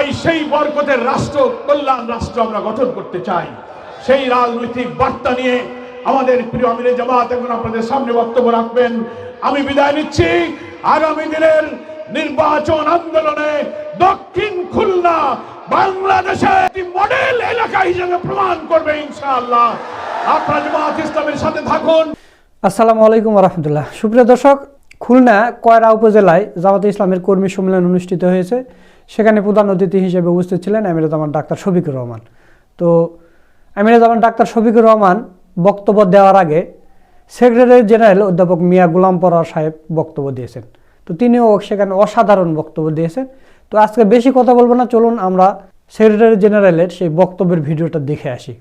তাই সেই বরকতের রাষ্ট্র, কল্যাণ রাষ্ট্র আমরা গঠন করতে চাই। সেই রাজনৈতিক বার্তা নিয়ে আমাদের প্রিয় আমিরে জামাত এখন আপনাদের সামনে বক্তব্য রাখবেন। আমি বিদায় নিচ্ছি। আগামী দিনের নির্বাচন আন্দোলনে দক্ষিণ খুলনা বাংলাদেশে একটি মডেল এলাকা হিসেবে প্রমাণ করবে ইনশাআল্লাহ। আপনারা জামাত ইসলামের সাথে থাকুন। আসসালামু আলাইকুম রহমতুল্লাহ সুপ্রিয় দর্শক, খুলনা, কয়রা উপজেলায় জামাতে ইসলামের কর্মী সম্মেলন অনুষ্ঠিত হয়েছে। সেখানে প্রধান অতিথি হিসেবে উপস্থিত ছিলেন আমিরাজামান ডাক্তার শফিকুর রহমান। তো আমিরাজামান ডাক্তার শফিকুর রহমান বক্তব্য দেওয়ার আগে সেক্রেটারি জেনারেল অধ্যাপক মিয়া গুলাম পরা সাহেব বক্তব্য দিয়েছেন। তো তিনিও সেখানে অসাধারণ বক্তব্য দিয়েছেন। তো আজকে বেশি কথা বলব না, চলুন আমরা সেক্রেটারি জেনারেলের সেই বক্তব্যের ভিডিওটা দেখে আসি।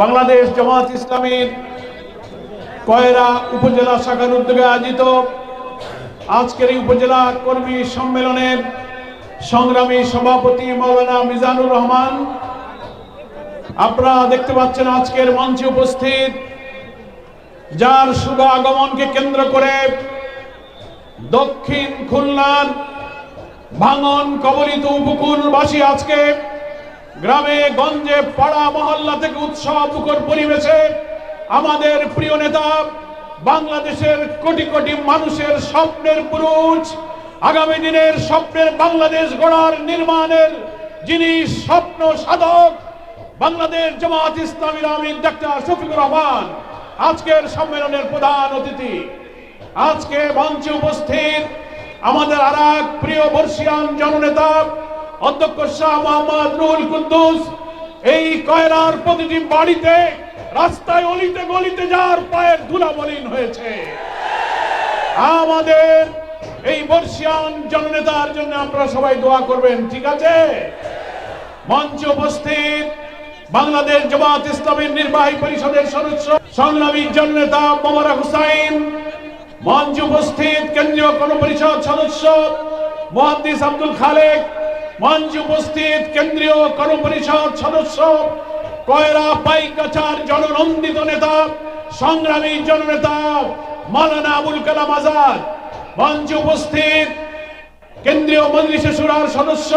বাংলাদেশ জামাত ইসলামের কয়রা উপজেলা শাখার উদ্যোগে আয়োজিত আজকের এই উপজেলা কর্মী সম্মেলনের সংগ্রামী সভাপতি মৌলানা মিজানুর রহমান। আপনারা দেখতে পাচ্ছেন আজকের মঞ্চে উপস্থিত, যার শুভ আগমনকে কেন্দ্র করে দক্ষিণ খুলনার ভাঙন কবলিত উপকূলবাসী আজকে গ্রামে গঞ্জে পাড়া মহল্লা থেকে উৎসব পরিবেশে আমাদের প্রিয় নেতা, বাংলাদেশের কোটি কোটি মানুষের স্বপ্নের পুরুষ, আগামী দিনের স্বপ্নের বাংলাদেশ গড়ার নির্মাণের যিনি স্বপ্ন সাধক, বাংলাদেশ জামাত ইসলামীর আমির ডাক্তার শফিকুর রহমান, আজকের সম্মেলনের প্রধান অতিথি। আজকে মঞ্চে উপস্থিত আমাদের আর এক প্রিয় বর্ষিয়ান জননেতা, অধ্যক্ষ শাহ মোহাম্মদ রুহুল কুদ্দুস। এই কয়রার প্রতিটি বাড়িতে রাস্তায় অলিতে গলিতে যার পায়ের ধুলা মলিন হয়েছে। আমাদের এই বর্ষিয়ান জননেতার জন্য আপনারা সবাই দোয়া করবেন, ঠিক আছে? মঞ্চে উপস্থিত বাংলাদেশ জামাত ইসলামের নির্বাহী পরিষদের সদস্য, সংগ্রামী জননেতা মোবারক হুসাইন। মঞ্চে উপস্থিত কেন্দ্রীয় গণপরিষদ সদস্য মহাদিস আব্দুল খালেক। মঞ্চে উপস্থিত কেন্দ্রীয় গণপরিষদ সদস্য কয়রা পাইকাচার জননন্দিত নেতা, সংগ্রামী জননেতা মালানা আবুল কালাম আজাদ। মঞ্চে উপস্থিত কেন্দ্রীয় মজলিসে সুরার সদস্য,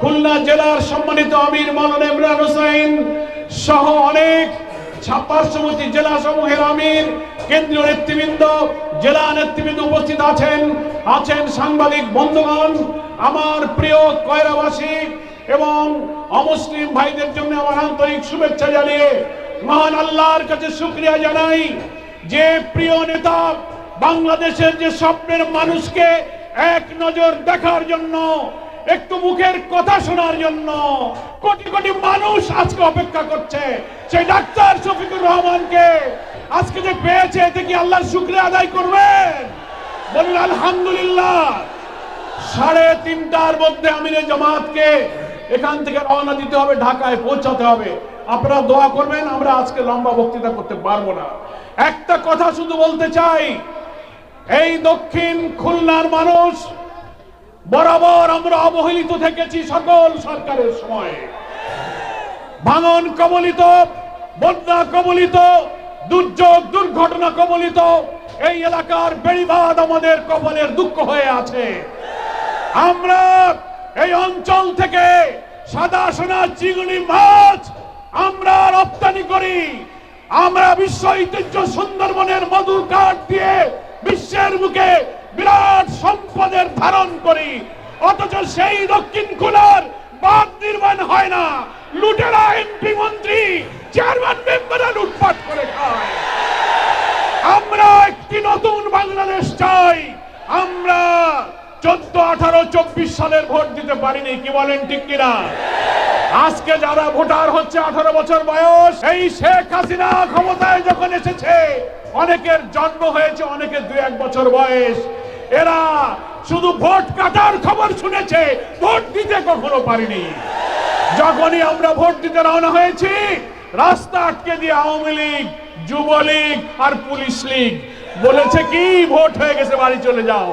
খুলনা জেলার সম্মানিত আমির মৌলানা ইমরান হোসেন সহ অনেক পার্শ্ববর্তী জেলা সমূহের আমির, কেন্দ্রীয় নেতৃবৃন্দ, জেলা নেতৃবৃন্দ উপস্থিত আছেন। আছেন সাংবাদিক বন্ধুগণ, আমার প্রিয় কয়রাবাসী এবং অমুসলিম ভাইদের জন্য আমার আন্তরিক শুভেচ্ছা জানিয়ে মহান আল্লাহর কাছে শুক্রিয়া জানাই যে প্রিয় নেতা বাংলাদেশের যে স্বপ্নের মানুষকে এক নজর দেখার জন্য, একটু মুখের কথা শোনার জন্য কোটি কোটি মানুষ আজকে অপেক্ষা করছে। সেই ডাক্তার শফিকুর রহমানকে আজকে যে পেয়েছে, এতে কি আল্লাহর শুক্রিয়া আদায় করবেন? বলুন, আলহামদুলিল্লাহ। সাড়ে তিনটার মধ্যে আমিরে জামাতকে এখান থেকে রওনা দিতে হবে, ঢাকায় পৌঁছাতে হবে। আপনারা দোয়া করবেন, আমরা আজকে লম্বা বক্তৃতা করতে পারব না। একটা কথা শুধু বলতে চাই, এই দক্ষিণ খুলনার মানুষ বরাবর আমরা অবহেলিত থেকেছি সকল সরকারের সময়। ভাঙন কবলিত, বন্যা কবলিত, দুর্যোগ, দুর্ঘটনা কবলিত, এই এলাকার বেড়িবাদ আমাদের কপালের দুঃখ হয়ে আছে। আমরা এই অঞ্চল থেকে সাদা সোনা চিংড়ি মাছ আমরা রপ্তানি করি। আমরা বিশ্ব ঐতিহ্য সুন্দরবনের মধুর কাঠ দিয়ে বিশ্বের বুকে বিরাট সম্পদের ধারণ করি। অথচ সেই দক্ষিণ খুলার বাঁধ নির্মাণ হয় না। লুটেরা এমপি মন্ত্রী, চেয়ারম্যান মেম্বাররা লুটপাট করে খায়। আমরা একটি নতুন বাংলাদেশ চাই আমরা চোদ্দ আঠারো, চব্বিশ সালের ভোট দিতে পারিনি, কি বলেন ঠিক কিনা? আজকে যারা ভোটার হচ্ছে আঠারো বছর বয়স, এই শেখ হাসিনা ক্ষমতায় যখন এসেছে, অনেকের জন্ম হয়েছে অনেকের দুই এক বছর বয়স। এরা শুধু ভোট কাটার খবর শুনেছে, ভোট দিতে কখনো পারিনি। যখনই আমরা ভোট দিতে রওনা হয়েছি, রাস্তা আটকে দিয়ে আওয়ামী লীগ, যুবলীগ আর পুলিশ লীগ বলেছে কি, ভোট হয়ে গেছে, বাড়ি চলে যাও।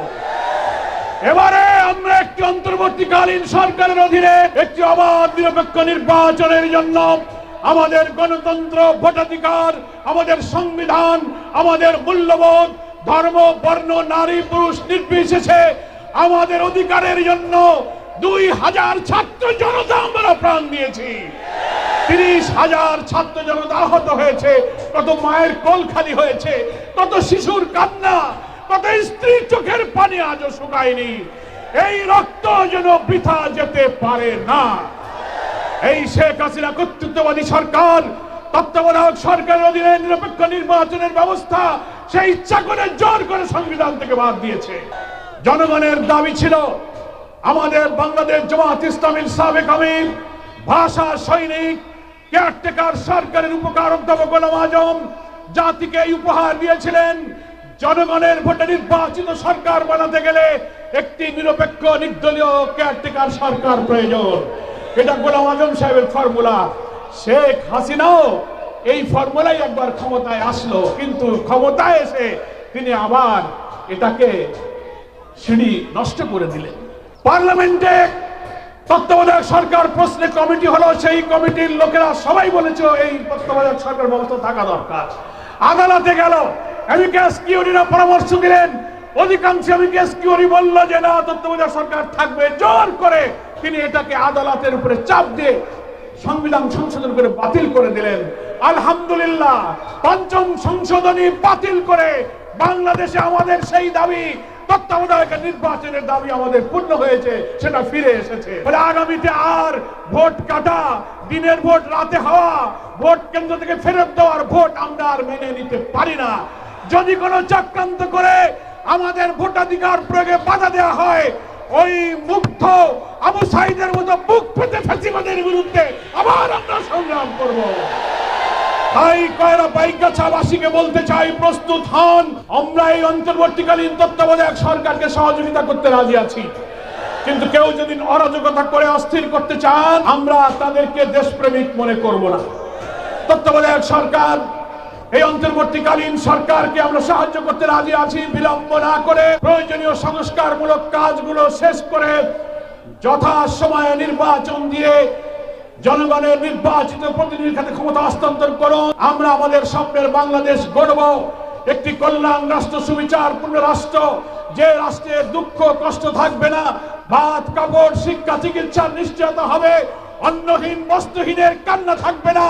এবারে আমরা একটি অন্তর্বর্তীকালীন সরকারের অধীনে একটি অবাধ নিরপেক্ষ নির্বাচনের জন্য আমাদের গণতন্ত্র ভোটাধিকার, আমাদের সংবিধান, আমাদের মূল্যবোধ, ধর্ম, বর্ণ, নারী, পুরুষ নির্বিশেষে আমাদের অধিকারের জন্য দুই হাজার ছাত্র জনতা আমরা প্রাণ দিয়েছি। তিরিশ হাজার ছাত্র জনতা আহত হয়েছে, কত মায়ের কল খালি হয়েছে, কত শিশুর কান্না কত স্ত্রীর চোখের পানি আজও শুকায়নি। এই রক্ত যেন বৃথা যেতে পারে না। এই শেখ হাসিনা কর্তৃত্ববাদী সরকার তত্ত্বাবধায়ক সরকারের অধীনে নিরপেক্ষ নির্বাচনের ব্যবস্থা সে ইচ্ছা করে জোর করে সংবিধান থেকে বাদ দিয়েছে। জনগণের দাবি ছিল, আমাদের বাংলাদেশ জামাত ইসলামীর সাবেক আমির, ভাষা, সৈনিক, কেয়ারটেকার সরকারের উপকার অধ্যাপক গোলাম আজম জাতিকে উপহার দিয়েছিলেন। জনগণের ভোটে নির্বাচিত সরকার বানাতে গেলে একটি নিরপেক্ষ, নির্দলীয় কেয়ারটেকার সরকার প্রয়োজন। এটা গোলাম আজম সাহেবের ফর্মুলা শেখ হাসিনাও এই ফর্মুলাই একবার ক্ষমতায় আসলো, কিন্তু ক্ষমতায় এসে তিনি আবার এটাকে সিঁড়ি নষ্ট করে দিলেন। পার্লামেন্টে তত্ত্বাবধায়ক সরকার প্রশ্নে কমিটি হলো, সেই কমিটির লোকেরা সবাই বলেছে, এই তত্ত্বাবধায়ক সরকার ব্যবস্থা থাকা দরকার। আদালতে গেল পরামর্শ দিলেন বাংলাদেশে আমাদের সেই দাবি তত্ত্বাবধায়ক নির্বাচনের দাবি আমাদের পূর্ণ হয়েছে, সেটা ফিরে এসেছে। আগামীতে আর ভোট কাটা, দিনের ভোট রাতে হওয়া, ভোট কেন্দ্র থেকে ফেরত দেওয়ার ভোট আমরা আর মেনে নিতে পারি না। যদি কোনো চক্রান্ত করে আমাদের ভোটাধিকার প্রয়োগে বাধা দেওয়া হয়, ওই মুগ্ধ আবু সাইদের মতো বুক পেতে ফেসিবাদের বিরুদ্ধে আবার আমরা সংগ্রাম করব। তাই কয়রা বাইকাছাবাসীকে বলতে চাই, প্রস্তুত হন, আমরা এই অন্তর্বর্তীকালীন তত্ত্বাবধায়ক সরকারকে সহযোগিতা করতে রাজি আছি। কিন্তু কেউ যদি অরাজকতা করে অস্থির করতে চান, আমরা তাদেরকে দেশপ্রেমিক মনে করব না। তত্ত্বাবধায়ক সরকার এই অন্তর্বর্তীকালীন সরকারকে আমরা সাহায্য করতে রাজি আছি, বিলম্ব না করে প্রয়োজনীয় সংস্কারমূলক কাজগুলো শেষ করে যথা সময়ে নির্বাচন দিয়ে জনগণের নির্বাচিত প্রতিনিধির ক্ষমতা হস্তান্তর করুন। আমরা আমাদের স্বপ্নের বাংলাদেশ গড়ব। একটি কল্যাণ রাষ্ট্র সুবিচারপূর্ণ রাষ্ট্র। যে রাষ্ট্রের দুঃখ, কষ্ট থাকবে না ভাত কাপড়, শিক্ষা চিকিৎসার নিশ্চয়তা হবে। অন্নহীন, বস্ত্রহীনের কান্না থাকবে না।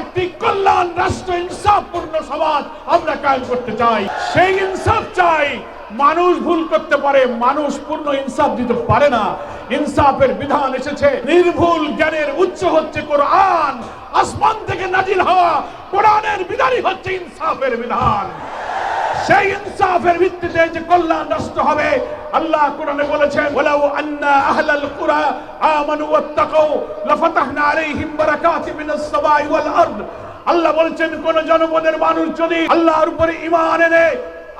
একটি কল্যাণ রাষ্ট্র ইনসাফপূর্ণ সমাজ আমরা কায়েম করতে চাই। সেই ইনসাফ চাই মানুষ ভুল করতে পারে, মানুষ পূর্ণ ইনসাফ দিতে পারে না। ইনসাফের বিধান এসেছে, নির্ভুল জ্ঞানের উচ্চ হচ্ছে কোরআন। আসমান থেকে নাজিল হওয়া কোরআনের বিধানই হচ্ছে ইনসাফের বিধান। সেই ইনসাফের ভিত্তিতে যে কল্যাণ রাষ্ট্র হবে আল্লাহ কোরআনে বলেছেন, ওয়ালাউ আন্না আহলাল কুরা আমানু ওয়াত্তাকাউ, লাফাতাহনা আলাইহিম বারাকাতিম মিনাস সামাই ওয়াল আরদ। আল্লাহ বলেছেন, কোন জনপদের মানুষ যদি আল্লাহর উপরে ঈমান এনে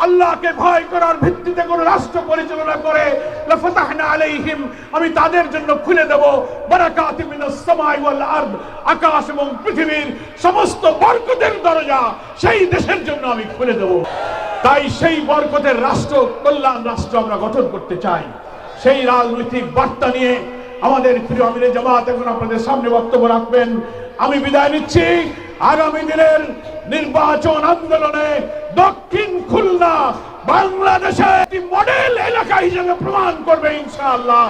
আল্লাহকে ভয় করার ভিত্তিতে কোন রাষ্ট্র পরিচালনা করে, লাফাতাহনা আলাইহিম, আমি তাদের জন্য খুলে দেব বারাকাতিম মিনাস সামাই ওয়াল আরদ, আকাশ এবং পৃথিবীর সমস্ত বরকতের দরজা সেই দেশের জন্য আমি খুলে দেব। তাই সেই বরকতের রাষ্ট্র, কল্যাণ রাষ্ট্র আমরা গঠন করতে চাই। সেই রাজনৈতিক বার্তা নিয়ে আমাদের প্রিয় আমিরে জামাত এখন আপনাদের সামনে বক্তব্য রাখবেন। আমি বিদায় নিচ্ছি। আগামী দিনের নির্বাচন আন্দোলনে দক্ষিণ খুলনা বাংলাদেশে একটি মডেল এলাকা হিসেবে প্রমাণ করবে ইনশাআল্লাহ।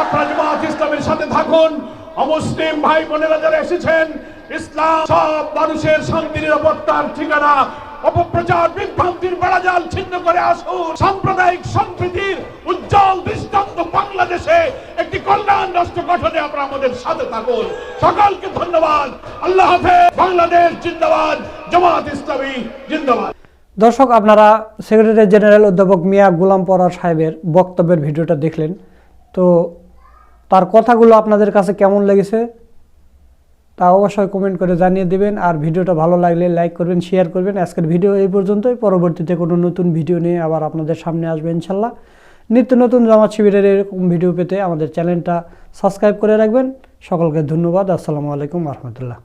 আপনারা জামাত ইসলামের সাথে থাকুন। অমুসলিম ভাই বোনেরা যারা এসেছেন, ইসলাম সব মানুষের শান্তি, নিরাপত্তার ঠিকানা অপপ্রচার, বিভ্রান্তির বেড়াজাল ছিন্ন করে আসুন। সাম্প্রদায়িক সম্প্রীতির উজ্জ্বল দৃষ্টান্ত বাংলাদেশে একটি কল্যাণ রাষ্ট্র গঠনে আমরা আমাদের সাথে থাকুন। সকলকে ধন্যবাদ। আল্লাহ হাফেজ। বাংলাদেশ জিন্দাবাদ। জামাত ইসলামী জিন্দাবাদ। দর্শক, আপনারা সেক্রেটারি জেনারেল অধ্যাপক মিয়া গুলাম পরার সাহেবের বক্তব্যের ভিডিওটা দেখলেন। তো তার কথাগুলো আপনাদের কাছে কেমন লেগেছে? তা অবশ্যই কমেন্ট করে জানিয়ে দেবেন। আর ভিডিওটা ভালো লাগলে লাইক করবেন শেয়ার করবেন। আজকের ভিডিও এই পর্যন্তই। পরবর্তীতে কোনো নতুন ভিডিও নিয়ে আবার আপনাদের সামনে আসবে ইনশাল্লাহ। নিত্য নতুন জামাত শিবিরের এরকম ভিডিও পেতে আমাদের চ্যানেলটা সাবস্ক্রাইব করে রাখবেন। সকলকে ধন্যবাদ। আসসালামু আলাইকুম রহমতুল্লাহ।